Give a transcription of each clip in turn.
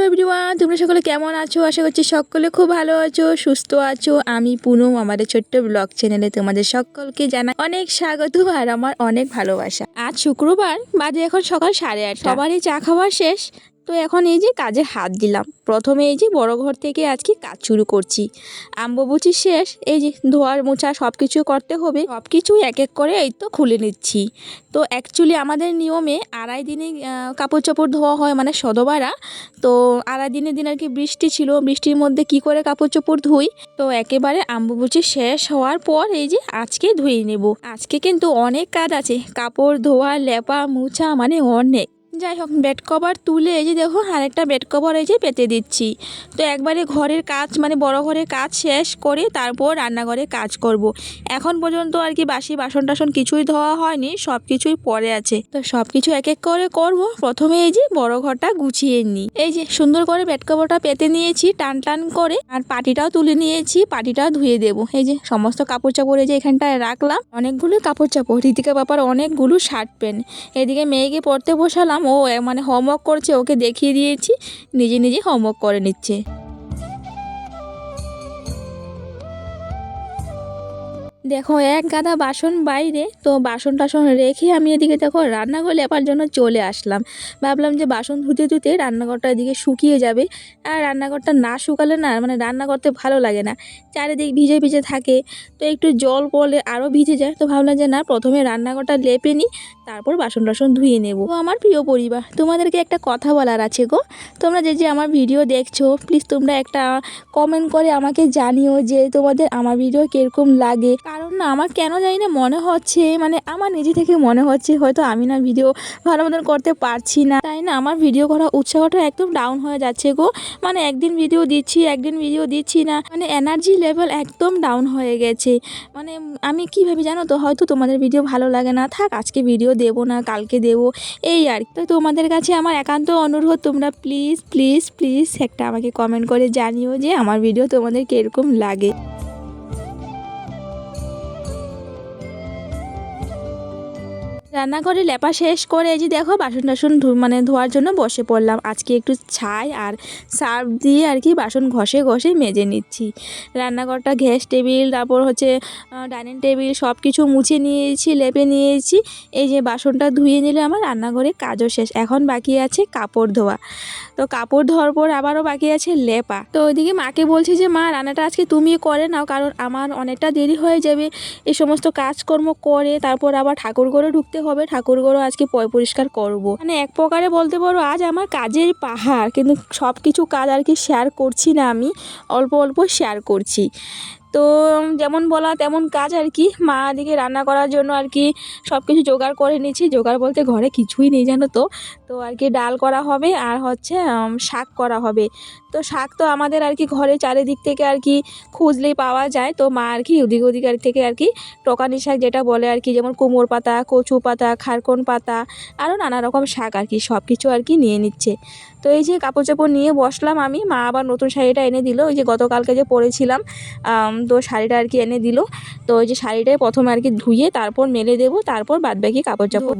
Hello everyone তোমরা সকলে কেমন আছো? আশা করছি সকলে খুব ভালো আছো সুস্থ আছো। আমি পুনম আমাদের ছোট্ট ব্লগ চ্যানেলে তোমাদের সকলকে জানাই অনেক স্বাগত আর আমার অনেক ভালোবাসা। আজ শুক্রবার বাজে এখন সকাল সাড়ে আট সবারই চা খাওয়া শেষ। তো এখন এই যে কাজে হাত দিলাম। প্রথমে এই যে বড় ঘর থেকে আজকে কাজ শুরু করছি। আম্ববুচি শেষ, এই যে ধোয়ার মোছা সব কিছু করতে হবে সব কিছু এক এক করে এই তো খুলে নিচ্ছি। তো অ্যাকচুয়ালি আমাদের নিয়মে আড়াই দিনে কাপড় চাপড় ধোয়া হয় মানে সদবারা। তো আড়াই দিনের দিন আর কি বৃষ্টি ছিল, বৃষ্টির মধ্যে কি করে কাপড় চোপড় ধুই? তো একেবারে আম্বুবুচি শেষ হওয়ার পর এই যে আজকে ধুয়ে নেব। আজকে কিন্তু অনেক কাজ আছে, কাপড় ধোয়া, লেপা, মুছা মানে অনেক। যাই হোক বেড কভার তুলে এই যে দেখো, আরেকটা বেড কভার এই যে পেতে দিচ্ছি। তো একবারে ঘরের কাজ মানে বড় ঘরের কাজ শেষ করে তারপর রান্নাঘরে কাজ করব। এখন পর্যন্ত আর কি বাসি বাসন টাসন কিছুই ধোয়া হয়নি সব কিছুই পরে আছে। তো সব কিছু এক এক করে করব, প্রথমে এই যে বড় ঘরটা গুছিয়ে নিই। এই যে সুন্দর করে বেড কভারটা পেতে নিয়েছি, টান টান করে। আর পাটিটাও তুলে নিয়েছি, পাটিটাও ধুয়ে দেব। এই যে সমস্ত কাপড় চাপড় এই যে এখানটায় রাখলাম। অনেকগুলো কাপড় চাপড়, রীতিকা বাপার অনেকগুলো শার্ট প্যান্ট। এদিকে মেয়েকে পড়তে বসালাম এ মানে হোমওয়ার্ক করছে ওকে দেখিয়ে দিয়েছি নিজে নিজে হোমওয়ার্ক করে নিচ্ছে। দেখো, এক গাদা বাসন বাইরে, তো বাসন টাসন রেখে আমি এদিকে দেখো রান্নাঘর লেপার জন্য চলে আসলাম। ভাবলাম যে বাসন ধুতে ধুতে রান্নাঘরটা এদিকে শুকিয়ে যাবে। আর রান্নাঘরটা না শুকালে না মানে রান্না করতে ভালো লাগে না। চারিদিক ভিজে ভিজে থাকে, তো একটু জল পড়লে আরও ভিজে যায়। তো ভাবলাম যে না, প্রথমে রান্নাঘরটা লেপে নিই, তারপর বাসন টাসন ধুয়ে নেব। আমার প্রিয় পরিবার, তোমাদেরকে একটা কথা বলার আছে গো। তোমরা যে যে আমার ভিডিও দেখছ প্লিজ তোমরা একটা কমেন্ট করে আমাকে জানিও যে তোমাদের আমার ভিডিও কীরকম লাগে। কারণ না, আমার কেন জানি না মনে হচ্ছে মানে আমার নিজে থেকে মনে হচ্ছে, হয়তো আমি না ভিডিও ভালো মতন করতে পারছি না। তাই না, আমার ভিডিও করা উৎসাহটা একদম ডাউন হয়ে যাচ্ছে গো। মানে একদিন ভিডিও দিচ্ছি, একদিন ভিডিও দিচ্ছি না মানে এনার্জি লেভেল একদম ডাউন হয়ে গেছে। মানে আমি কী ভাবি জানো তো, হয়তো তোমাদের ভিডিও ভালো লাগে না। থাক, আজকে ভিডিও দেবো না, কালকে দেবো, এই আর। তো তোমাদের কাছে আমার একান্ত অনুরোধ, তোমরা প্লিজ প্লিজ প্লিজ একটা আমাকে কমেন্ট করে জানিও যে আমার ভিডিও তোমাদের কীরকম লাগে। রান্নাঘরে লেপা শেষ করে এই যে দেখো বাসন টাসন মানে ধোয়ার জন্য বসে পড়লাম। আজকে একটু ছাই আর সার্ফ দিয়ে আর কি বাসন ঘষে ঘষে মেজে নিচ্ছি। রান্নাঘরটা গ্যাস টেবিল, তারপর হচ্ছে ডাইনিং টেবিল সব কিছু মুছে নিয়েছি, লেপে নিয়েছি। এই যে বাসনটা ধুয়ে নিলে আমার রান্নাঘরে কাজও শেষ। এখন বাকি আছে কাপড় ধোয়া। তো কাপড় ধোয়ার পর আবারও বাকি আছে লেপা। তো ওইদিকে মাকে বলছি যে, মা, রান্নাটা আজকে তুমি করে নাও, কারণ আমার অনেকটা দেরি হয়ে যাবে। এই সমস্ত কাজকর্ম করে, তারপর আবার ঠাকুর ঘরে ঢুকতে হবে ঠাকুর ঘরও আজকে পরিষ্কার করব। মানে এক প্রকারে বলতে পারো, আজ আমার কাজের পাহাড়, কিন্তু সব কিছু কাজ আর কি শেয়ার করছি না আমি, অল্প অল্প শেয়ার করছি। তো যেমন বলা, তেমন কাজ আর কি, মা দিকে রান্না করার জন্য আর কি সব কিছু জোগাড় করে নিয়েছি। জোগাড় বলতে ঘরে কিছুই নেই জানো তো তো আর কি ডাল করা হবে আর হচ্ছে শাক করা হবে। তো শাক তো আমাদের আর কি ঘরে চারিদিক থেকে আর কি খুঁজলেই পাওয়া যায়। তো মা আর কি ওদিক ওদিক থেকে আর কি টকানি শাক যেটা বলে আর কি, যেমন কুমোর পাতা, কচু পাতা, খারকন পাতা, আরও নানা রকম শাক আর কি সব কিছু আর কি নিয়ে নিচ্ছে। তো এই যে কাপড় চাপড় নিয়ে বসলাম আমি, মা আবার নতুন শাড়িটা এনে দিল। ওই যে গতকালকে যে পরেছিলাম তো শাড়িটা আর কি এনে দিল। তো ওই যে শাড়িটাই প্রথমে আর কি ধুয়ে তারপর মেলে দেবো, তারপর বাদবাকি কাপড় চাপড়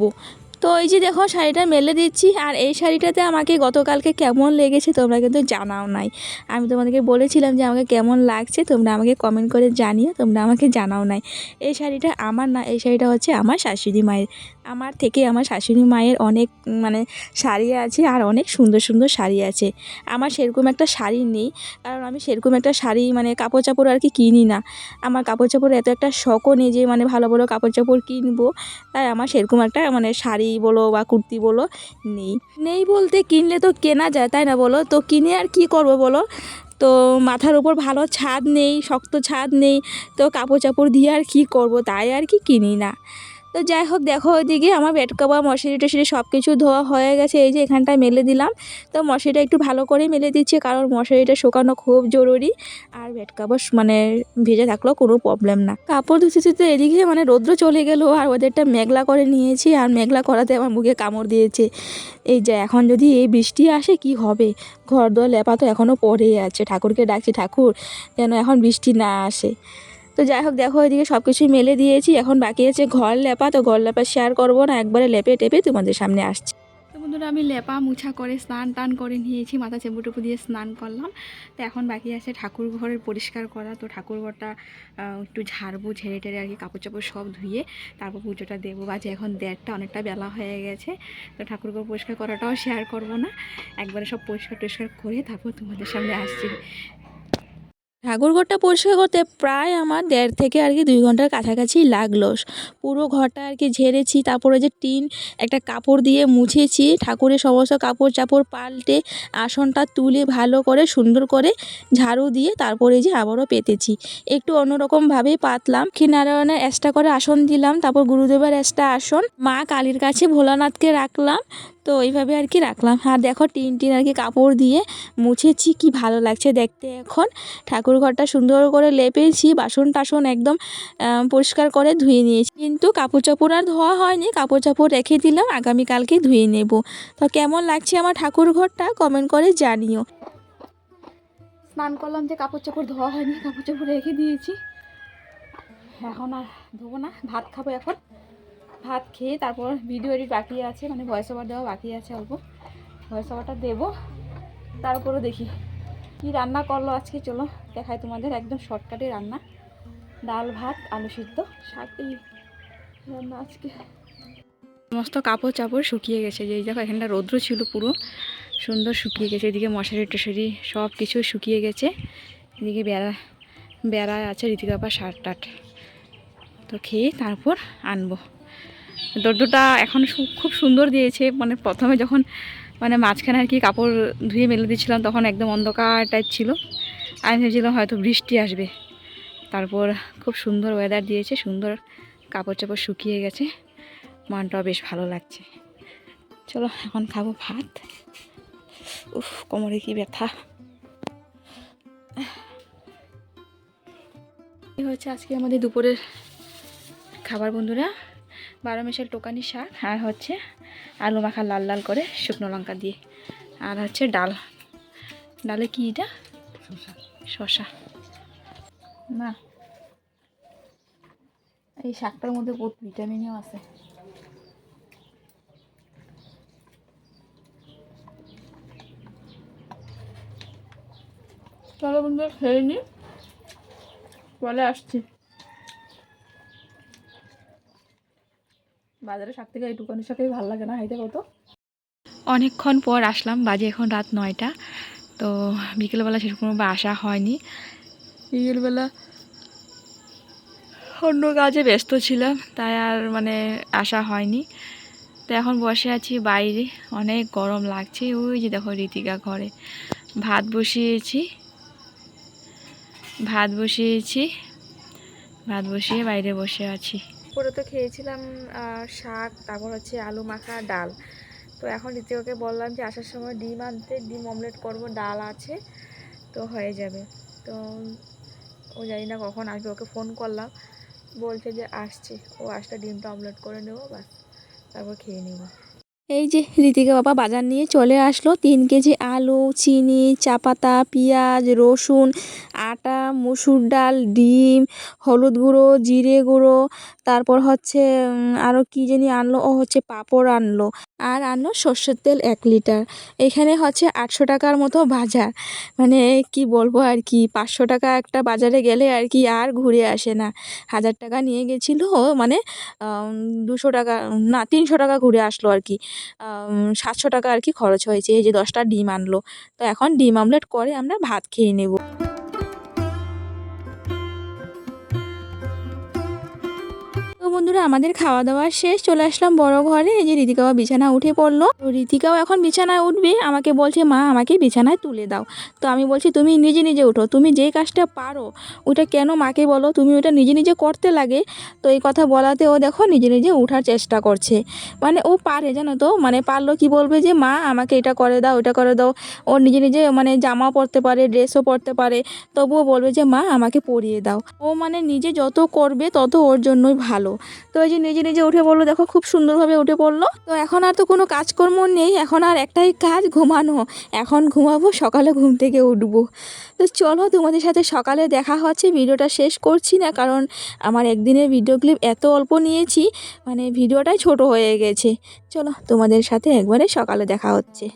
তো এই যে দেখো, শাড়িটা মেলে দিচ্ছি। আর এই শাড়িটাতে আমাকে গতকালকে কেমন লেগেছে তোমরা কিন্তু জানাও নাই। আমি তোমাদেরকে বলেছিলাম যে আমাকে কেমন লাগছে, তোমরা আমাকে কমেন্ট করে জানিও, তোমরা আমাকে জানাও নাই। এই শাড়িটা আমার না, এই শাড়িটা হচ্ছে আমার শাশুড়ি মায়ের। আমার থেকে আমার শাশুড়ি মায়ের অনেক মানে শাড়ি আছে আর অনেক সুন্দর সুন্দর শাড়ি আছে। আমার সেরকম একটা শাড়ি নেই, কারণ আমি সেরকম একটা শাড়ি মানে কাপড় চাপড় আর কি কিনি না। আমার কাপড় চাপড় এত একটা শখও নেই যে মানে ভালো ভালো কাপড় চাপড় কিনবো। তাই আমার সেরকম একটা মানে শাড়ি বলো বা কুর্তি বলো নেই। নেই বলতে কিনলে তো কেনা যায়, তাই না বলো? তো কিনে আর কি করব বলো? তো মাথার উপর ভালো ছাদ নেই, শক্ত ছাদ নেই, তো কাপড় চাপড় দিয়ে আর কি করব? তাই আর কি কিনি না। তো যাই হোক, দেখো ওইদিকে আমার বেড কভার মশারি টশারি সব কিছু ধোয়া হয়ে গেছে। এই যে এখানটায় মেলে দিলাম। তো মশারিটা একটু ভালো করে মেলে দিচ্ছি, কারণ মশারিটা শুকানো খুব জরুরি। আর বেড কভার মানে ভিজে থাকলেও কোনো প্রবলেম না। কাপড় ধুতে ধুতে এদিকে মানে রৌদ্র চলে গেল, আর ওদেরটা মেঘলা করে নিয়েছি, আর মেঘলা করাতে আমার মুখে কামড় দিয়েছে। এই যে এখন যদি এই বৃষ্টি আসে, কি হবে? ঘর দোর লেপা তো এখনও পড়েই আছে। ঠাকুরকে ডাকছি, ঠাকুর, যেন এখন বৃষ্টি না আসে। তো যাই হোক, দেখো এদিকে সব কিছুই মেলে দিয়েছি। এখন বাকি আছে ঘর লেপা, তো ঘর লেপা শেয়ার করব না, একবারে লেপে টেপে তোমাদের সামনে আসছি। তো বন্ধুরা, আমি লেপা মুছা করে স্নান টান করে নিয়েছি, মাথা চেম্পু টেম্পু দিয়ে স্নান করলাম। তো এখন বাকি আছে ঠাকুর ঘরের পরিষ্কার করা। তো ঠাকুর ঘরটা একটু ঝাড়বো, ঝেড়ে টেড়ে আর কি, কাপড় চাপড় সব ধুয়ে তারপর পুজোটা দেবো। বাজে এখন দেড়টা, অনেকটা বেলা হয়ে গেছে। তো ঠাকুর ঘর পরিষ্কার করাটাও শেয়ার করব না। একবারে সব পরিষ্কার টরিষ্কার করে তারপর তোমাদের সামনে আসছি। ঠাকুরঘরটা পরিষ্কার করতে প্রায় আমার দেড় থেকে আর কি দুই ঘণ্টার কাছাকাছি লাগল। পুরো ঘরটা আর কি ঝেড়েছি, তারপরে যে টিন, একটা কাপড় দিয়ে মুছেছি, ঠাকুরের সমস্ত কাপড় চাপড় পাল্টে, আসনটা তুলে ভালো করে, সুন্দর করে ঝাড়ু দিয়ে তারপরে যে আবারও পেতেছি। একটু অন্যরকমভাবেই পাতলাম। লক্ষ্মীনারায়ণের এক্সট্রা করে আসন দিলাম, তারপর গুরুদেবের এক্সট্রা আসন। মা কালীর কাছে ভোলানাথকে রাখলাম। তো এইভাবে আর কি রাখলাম। আর দেখো টিন টিন আর কি কাপড় দিয়ে মুছেছি, কি ভালো লাগছে দেখতে এখন। ঠাকুর ঘরটা সুন্দর করে লেপেছি, বাসন টাসন একদম পরিষ্কার করে ধুয়ে নিয়েছি। কিন্তু কাপড় চাপড় আর ধোয়া হয়নি, কাপড় চাপড় রেখে দিলাম, আগামীকালকে ধুয়ে নেব। তো কেমন লাগছে আমার ঠাকুর ঘরটা কমেন্ট করে জানিও। স্নান করলাম যে কাপড় চাপড় ধোয়া হয়নি, কাপড় চাপড় রেখে দিয়েছি। এখন আর ধোবো না, ভাত খাব এখন। ভাত খেয়ে তারপর ভিডিও এডিট বাকি আছে মানে ভয়েস ওভার দেওয়া বাকি আছে অল্প। ভয়েস ওভারটা দেবো তারপরে দেখি কি রান্না করল আজকে, চলো দেখাই তোমাদের একদম শর্টকাটে রান্না। ডাল, ভাত, আলু সিদ্ধ, শাক এই রান্না আজকে। সমস্ত কাপড় চাপড় শুকিয়ে গেছে, যে দেখো এখানটা রৌদ্র ছিল পুরো, সুন্দর শুকিয়ে গেছে, এদিকে মশারি টশারি সব কিছু শুকিয়ে গেছে, এদিকে বেড়া বেড়া আছে রীতিকাপা শার্ট টাট তো খেয়ে তারপর আনব। দর্দটা এখন খুব সুন্দর দিয়েছে। মানে প্রথমে যখন মানে মাঝখানে আর কি কাপড় ধুয়ে মেলে দিয়েছিলাম, তখন একদম অন্ধকার টাইপ ছিল। আমি ভেবেছিলাম হয়তো বৃষ্টি আসবে। তারপর খুব সুন্দর ওয়েদার দিয়েছে, সুন্দর কাপড় চাপড় শুকিয়ে গেছে। মনটাও বেশ ভালো লাগছে। চলো, এখন খাব ভাত। উফ, কোমরে কি ব্যথা। হচ্ছে আজকে আমাদের দুপুরের খাবার, বন্ধুরা। বারো মেশাল টোকানি শাক আর হচ্ছে আলু মাখা লাল লাল করে শুকনো লঙ্কা দিয়ে। আর হচ্ছে ডাল। ডালে কি এটা? শশা না। এই শাকটার মধ্যে বহুত ভিটামিনও আছে। চলো বন্ধু খেয়ে নি। পরে আসছি। বাজারে শাক থেকে এইটুকানি শাকেই ভালো লাগে না হাইতে কত? অনেকক্ষণ পর আসলাম বাজে এখন রাত নয়টা। তো বিকেলবেলা সেরকম বা আসা হয়নি। বিকেলবেলা অন্য কাজে ব্যস্ত ছিলাম তাই আর মানে আসা হয়নি। তো এখন বসে আছি বাইরে অনেক গরম লাগছে ওই যে দেখো রীতিকা ঘরে। ভাত বসিয়েছি ভাত বসিয়েছি ভাত বসিয়ে বাইরে বসে আছি। পরে তো খেয়েছিলাম শাক, তারপর হচ্ছে আলু মাখা, ডাল। তো এখন রীতিকাকে বললাম যে আসার সময় ডিম আনতে, ডিম অমলেট করব, ডাল আছে, তো হয়ে যাবে। তো ও জানি না কখন আসবে, ওকে ফোন করলাম। বলছে যে আসছে, ও আসলে ডিমটা অমলেট করে নেব, বাস, তারপর খেয়ে নেব। এই যে ঋতিকা বাবা বাজার নিয়ে চলে আসলো, তিন কেজি আলু, চিনি, চা পাতা, পেঁয়াজ, রসুন, আটা, মুসুর ডাল, ডিম, হলুদ গুঁড়ো, জিরে গুঁড়ো তারপর হচ্ছে আরও কী জানি আনলো? ও হচ্ছে পাঁপড় আনলো। আর আনলো সর্ষের তেল এক লিটার। এখানে হচ্ছে আটশো টাকার মতো বাজার। মানে কি বলব আর কি, পাঁচশো টাকা একটা বাজারে গেলে আর কি আর ঘুরে আসে না। হাজার টাকা নিয়ে গেছিল মানে দুশো টাকা, না, তিনশো টাকা ঘুরে আসলো আর কি। সাতশো টাকা আর কি খরচ হয়েছে। এই যে দশটা ডিম আনলো। তো এখন ডিম আমলেট করে আমরা ভাত খেয়ে নেব। বন্ধুরা, আমাদের খাওয়া দাওয়া শেষ। চলে আসলাম বড় ঘরে। এই যে ঋতিকাও বিছানা উঠে পড়ল। তো ঋতিকাও এখন বিছানায় উঠবে। আমাকে বলছে, মা, আমাকে বিছানায় তুলে দাও। তো আমি বলছি, তুমি নিজে নিজে উঠো। তুমি যেই কাজটা পারো, ওটা কেন মাকে বলো? তুমি ওটা নিজে নিজে করতে লাগে। তো এই কথা বলাতে ও দেখো, নিজে নিজে উঠার চেষ্টা করছে। মানে ও পারে, জানো তো? মানে পারল কি বলবে যে, মা, আমাকে এটা করে দাও, ওটা করে দাও। ও নিজে নিজে মানে জামা পরতে পারে, ড্রেসও পরতে পারে। তবুও বলবে যে, মা, আমাকে পরিয়ে দাও। ও মানে নিজে যত করবে, তত ওর জন্যই ভালো। তো ওই যে নিজে নিজে উঠে পড়ল, দেখো খুব সুন্দরভাবে উঠে পড়ল। তো এখন আর তো কোনো কাজকর্ম নেই, এখন আর একটাই কাজ, ঘুমানো। এখন ঘুমাবো, সকালে ঘুম থেকে উঠবো। তো চলো তোমাদের সাথে সকালে দেখা হচ্ছে, ভিডিওটা শেষ করছি না, কারণ আমার একদিনের ভিডিও ক্লিপ এত অল্প নিয়েছি মানে ভিডিওটাই ছোট হয়ে গেছে। চলো তোমাদের সাথে একবারে সকালে দেখা হচ্ছে।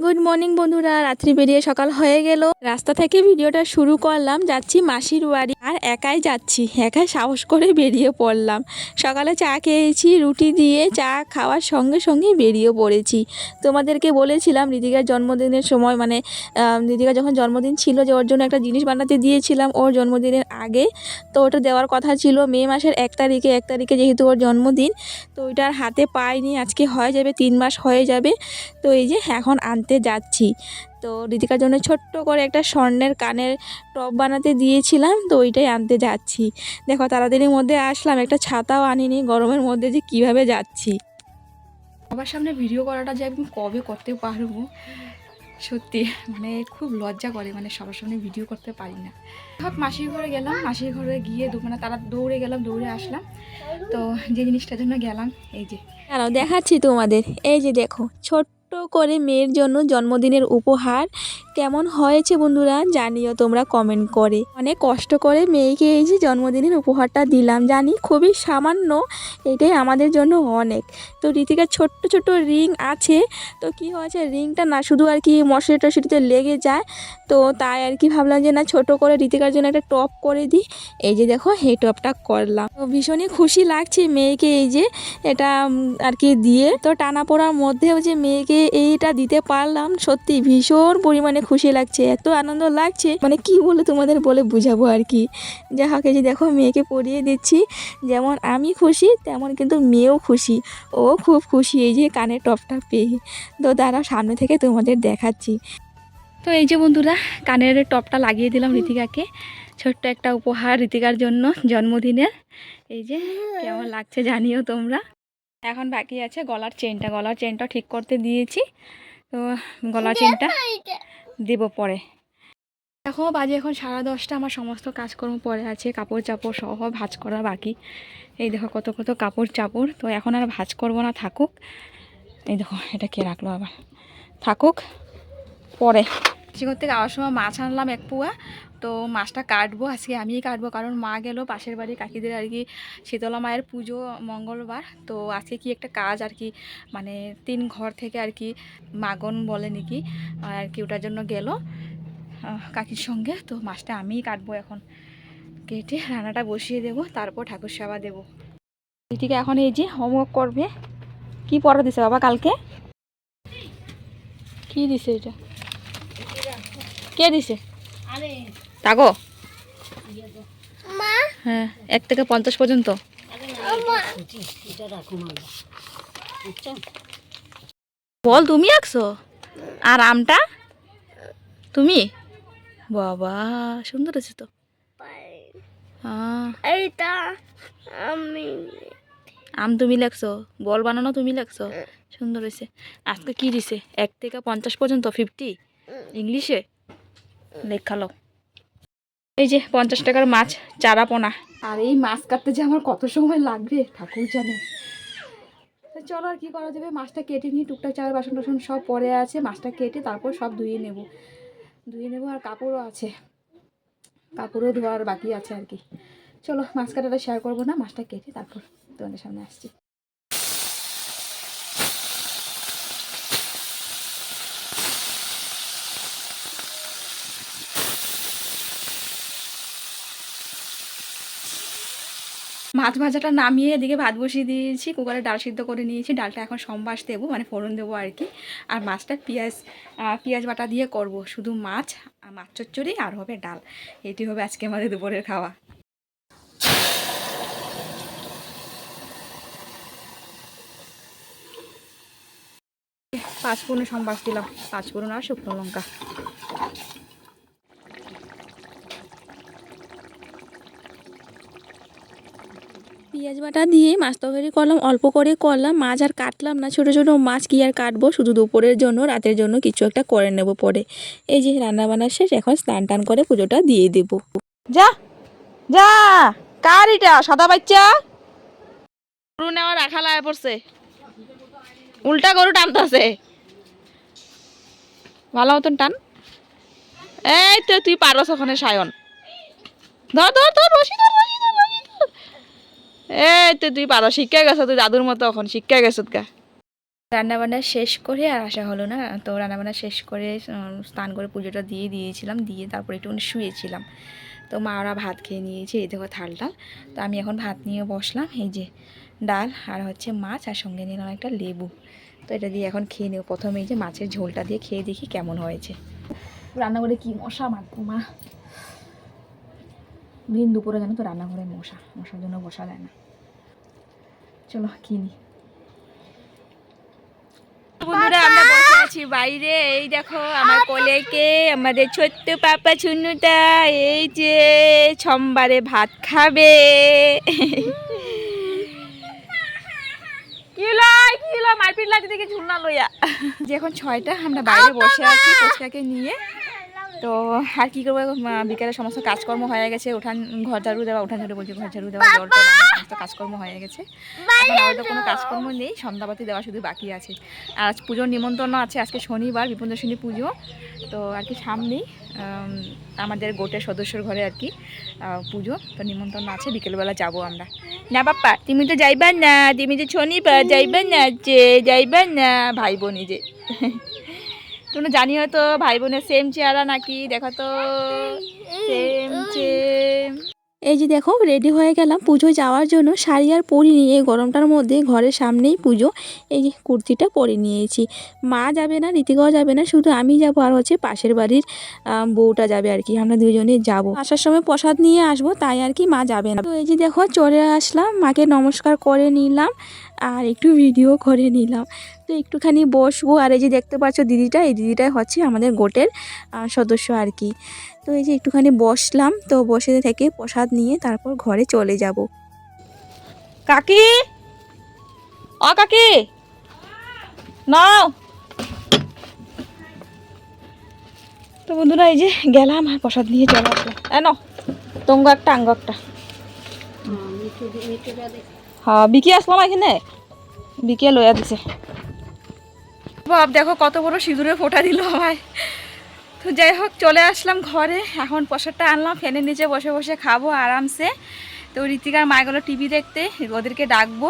গুড মর্নিং বন্ধুরা। রাত্রি বেরিয়ে সকাল হয়ে গেল। রাস্তা থেকে ভিডিওটা শুরু করলাম। যাচ্ছি মাসির বাড়ি। আর একাই যাচ্ছি। একাই সাহস করে বেরিয়ে পড়লাম। সকালে চা খেয়েছি, রুটি দিয়ে চা খাওয়ার সঙ্গে সঙ্গে বেরিয়ে পড়েছি। তোমাদেরকে বলেছিলাম ঋতিকার জন্মদিনের সময় মানে ঋতিকার যখন জন্মদিন ছিল যে ওর জন্য একটা জিনিস বানাতে দিয়েছিলাম, ওর জন্মদিনের আগে। তো ওটা দেওয়ার কথা ছিল, মে মাসের এক তারিখে। এক তারিখে যেহেতু ওর জন্মদিন, তো ওইটার হাতে পাইনি। আজকে হয়ে যাবে, তিন মাস হয়ে যাবে। তো এই যে এখন আনতে যাচ্ছি। তো ঋতিকার জন্য ছোট্ট করে একটা স্বর্ণের কানের টপ বানাতে দিয়েছিলাম তো ওইটাই আনতে যাচ্ছি। দেখো তাড়াতাড়ির মধ্যে আসলাম একটা ছাতাও আনিনি গরমের মধ্যে যে কীভাবে যাচ্ছি। সবার সামনে ভিডিও করাটা যে আমি কবে করতে পারব সত্যি মানে খুব লজ্জা করে মানে সবার সামনে ভিডিও করতে পারি না। সব মাসির ঘরে গেলাম মাসির ঘরে গিয়ে মানে তারা দৌড়ে গেলাম দৌড়ে আসলাম। তো যে জিনিসটার জন্য গেলাম এই যে। দেখাচ্ছি তোমাদের। এই যে দেখো ছোট্ট করে মেয়ের জন্য জন্মদিনের উপহার কেমন হয়েছে বন্ধুরা জানিও তোমরা কমেন্ট করে। অনেক কষ্ট করে মেয়েকে এই যে জন্মদিনের উপহারটা দিলাম, জানি খুবই সামান্য, এটাই আমাদের জন্য অনেক। তো ঋতিকার ছোট্ট ছোট্ট রিং আছে, তো কি হয়েছে রিংটা না শুধু আর কি মশারি টশারিতে লেগে যায়, তো তাই আর কি ভাবলাম যে না ছোট করে ঋতিকার জন্য একটা টপ করে দিই। এই যে দেখো এই টপটা করলাম। তো ভীষণই খুশি লাগছে মেয়েকে এই যে এটা আর কি দিয়ে। তো টানা পড়ার মধ্যেও যে মেয়েকে এইটা দিতে পারলাম। সত্যি ভীষণ পরিমাণে খুশি লাগছে, এত আনন্দ লাগছে। মানে কি বলে তোমাদের বলে বুঝাবো আর কি। যা হোক যে দেখো মেয়েকে পরিয়ে দিচ্ছি, যেমন আমি খুশি, তেমন কিন্তু মেয়েও খুশি। ও খুব খুশি এই যে কানের টপটা পেয়ে। তো দাঁড়াও, সামনে থেকে তোমাদের দেখাচ্ছি। তো এই যে বন্ধুরা, কানের টপটা লাগিয়ে দিলাম ঋতিকাকে ছোট্ট একটা উপহার ঋতিকার জন্য জন্মদিনের। এই যে কেমন লাগছে জানিও তোমরা। এখন বাকি আছে গলার চেনটা। গলার চেনটা ঠিক করতে দিয়েছি। তো গলার চেনটা দেবো পরে। দেখো বাজে এখন সাড়ে দশটা আমার সমস্ত কাজকর্ম পরে আছে কাপড় চাপড় সহ ভাজ করা বাকি। এই দেখো কত কত কাপড় চাপড়। তো এখন আর ভাজ করব না থাকুক। এই দেখো এটা কে রাখল আবার। থাকুক পরে। সেখান থেকে আওয়ার সময় মাছ আনলাম এক পোয়া। তো মাছটা কাটবো, আজকে আমিই কাটবো। কারণ মা গেল পাশের বাড়ি কাকিদের আর কি শীতলা মায়ের পুজো মঙ্গলবার। তো আজকে কি একটা কাজ আর কি মানে তিন ঘর থেকে আর কি মাগন বলে নাকি, আর কি ওটার জন্য গেল কাকির সঙ্গে। তো মাছটা আমিই কাটবো এখন। কেটে রান্নাটা বসিয়ে দেবো, তারপর ঠাকুর সেবা দেবো। এটিকে এখন এই যে হোমওয়ার্ক করবে। কি পড়া দিছে বাবা কালকে? কি দিছে এটা? কে দিছে? তাগো। হ্যাঁ এক থেকে পঞ্চাশ পর্যন্ত। বল তুমি আঁকছো? আর আমটা? তুমি? বাবা সুন্দর আছে তো। এইটা আম। তুমি লেখছো বল বানানো তুমি লেখছো সুন্দর হয়েছে। আজকে কি দিছে? এক থেকে পঞ্চাশ পর্যন্ত ফিফটি ইংলিশে? লেখালো এই যে পঞ্চাশ টাকার মাছ চারা পোনা আর এই মাছ কাটতে যে আমার কত সময় লাগবে, ঠাকুর জানে। চলো আর কি করা যাবে, মাছটা কেটে নিয়ে টুকটাক চার বাসন টাসন সব পরে আছে, মাছটা কেটে তারপর সব ধুয়ে নেব। ধুয়ে নেব আর কাপড়ও আছে। কাপড়ও ধোয়ার বাকি আছে আর কি। চলো মাছ কাটাটা শেয়ার করব না, মাছটা কেটে তারপর তোমাদের সামনে আসছি। মাছ ভাজাটা নামিয়ে এদিকে ভাত বসিয়ে দিয়েছি, কুকারে ডাল সিদ্ধ করে নিয়েছি, ডালটা এখন সম্বাস দেবো মানে ফোড়ন দেবো আর কি। আর মাছটা পেঁয়াজ পেঁয়াজ বাটা দিয়ে করব, শুধু মাছ মাছ চচ্চড়ি আর হবে ডাল। এটি হবে আজকে আমাদের দুপুরের খাওয়া। পাঁচ ফোড়নে সম্বাস দিলাম পাঁচ ফোড়ন আর শুকনো লঙ্কা। পেঁয়াজ বাটা দিয়ে মাছ তরকারি করলাম, অল্প করে করলাম। মাছ আর কাটলাম না, ছোটো ছোটো মাছ কি আর কাটবো? শুধু দুপুরের জন্য, রাতের জন্য কিছু একটা করে নেব পরে। এই যে রান্না বান্না শেষ, এখন স্নান টান করে পুজোটা দিয়ে দেবো। যা যা, কার এটা? সাদা বাচ্চা? গরু নেওয়া রাখা লায় পড়ছে। উল্টা গরু টানতেছে। ভালো মতন টান। এই তো, তুই পারস ওখানে, সায়ন। ধর ধর ধর রশি ধর এই, তো তুই পারো শিক্ষা গেছো তুই দাদুর মতো এখন শিক্ষা গেছ গা। রান্নাবান্না শেষ করে আর আসা হলো না, তো রান্নাবান্না শেষ করে স্নান করে পুজোটা দিয়ে দিয়েছিলাম দিয়ে তারপরে একটুখানি শুয়েছিলাম। তো মা ওরা ভাত খেয়ে নিয়েছে, এই দেখো থাল টাল তো আমি এখন ভাত নিয়ে বসলাম, এই যে ডাল আর হচ্ছে মাছ, আর সঙ্গে নিলাম একটা লেবু। তো এটা দিয়ে এখন খেয়ে নেব। প্রথমে এই যে মাছের ঝোলটা দিয়ে খেয়ে দেখি কেমন হয়েছে। রান্না করে কি মশা মা? দিন দুপুরে জানো তো রান্নাঘরে মশা মশার জন্য বসা যায় না। চলো কিনি বন্ধুরা আমরা বসে আছি বাইরে। এই দেখো আমার কোলেকে আমাদের ছোট্ট পাপা চুন্নুটা এই যে সোমবারে ভাত খাবে। মারপিট লাগতে দেখে ঝুলনা লইয়া। যে এখন ছয়টা আমরা বাইরে বসে আছি নিয়ে। তো আর কি করব বিকেলে সমস্ত কাজকর্ম হয়ে গেছে। উঠান ঘর ঝাড়ু দেওয়া উঠান ঝাড়ু বলছি ঘর ঝাড়ু দেওয়া জল সমস্ত কাজকর্ম হয়ে গেছে। এখন আপাতত কোনো কাজকর্ম নেই সন্ধ্যাবাতি দেওয়া শুধু বাকি আছে। আর আজ পুজোর নিমন্ত্রণ আছে আজকে শনিবার বিপন্দশনী পুজো। তো আর কি সামনেই আমাদের গোটের সদস্যর ঘরে আর কি পুজো। তো নিমন্ত্রণ আছে বিকেলবেলা যাব আমরা। না বাপ্পা তুমি তো যাইবা না তুমি যে শনিবার যাইবা না যে যাইবা না ভাই বোনই যে তোমরা জানি হয়তো ভাই বোনের সেম চেহারা নাকি, দেখো তো সেম সেম এই যে দেখো রেডি হয়ে গেলাম পুজো যাওয়ার জন্য। শাড়ি আর পরি নিয়ে গরমটার মধ্যে ঘরের সামনেই পুজো। এই যে কুর্তিটা পরে নিয়েছি। মা যাবে না, ঋতিকাও যাবে না, শুধু আমি যাব আর হচ্ছে পাশের বাড়ির বউটা যাবে আর কি। আমরা দুজনে যাব। আসার সময় প্রসাদ নিয়ে আসব, তাই আর কি মা যাবে না। তো এই যে দেখো, চলে আসলাম, মাকে নমস্কার করে নিলাম আর একটু ভিডিও করে নিলাম। তো একটুখানি বসবো। আর এই যে দেখতে পাচ্ছ দিদিটা এই দিদিটাই হচ্ছে আমাদের গোটের সদস্য আর কি। তো এই যে একটুখানি বসলাম তো বসে থেকে প্রসাদ নিয়ে তারপর ঘরে চলে যাব। কাকি? অ কাকি! নাও! তো বন্ধুরা এই যে গেলাম আর প্রসাদ নিয়ে চলে আসলাম। এন তঙ্গ একটা আঙ্গ একটা। হ্যাঁ বিকি আসলাম এখানে। বিকে লইয়া দিছে। বাপ, দেখো কত বড় সিঁদুরের ফোঁটা দিল ভাই তো যাই হোক, চলে আসলাম ঘরে। এখন প্রসাদটা আনলাম, ফ্যানের নিচে বসে বসে খাব আরামসে। তো ঋতিকার মায়েগুলো টিভি দেখতে, ওদেরকে ডাকবো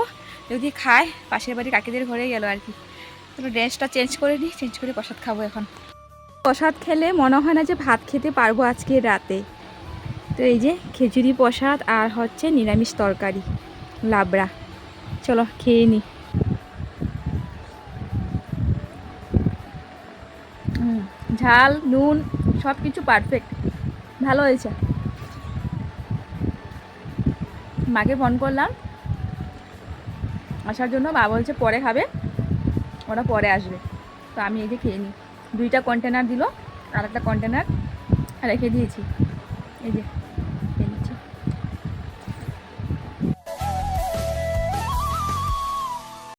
যদি খায়? পাশের বাড়ি কাকিদের ঘরে গেল আর কি। তো ড্রেসটা চেঞ্জ করে নিই চেঞ্জ করে প্রসাদ খাব এখন। প্রসাদ খেলে মনে হয় না যে ভাত খেতে পারব আজকে রাতে। তো এই যে খিচুড়ি প্রসাদ আর হচ্ছে নিরামিষ তরকারি, লাবড়া। চলো খেয়ে নিই ঝাল, নুন সব কিছু পারফেক্ট ভালো হয়েছে। মাকে ফোন করলাম। আসার জন্য মা বলছে পরে খাবে, ওরা পরে আসবে। তো আমি এই যে খেয়ে নিই। দুইটা কন্টেনার দিল আর একটা কন্টেনার রেখে দিয়েছি। এই যে।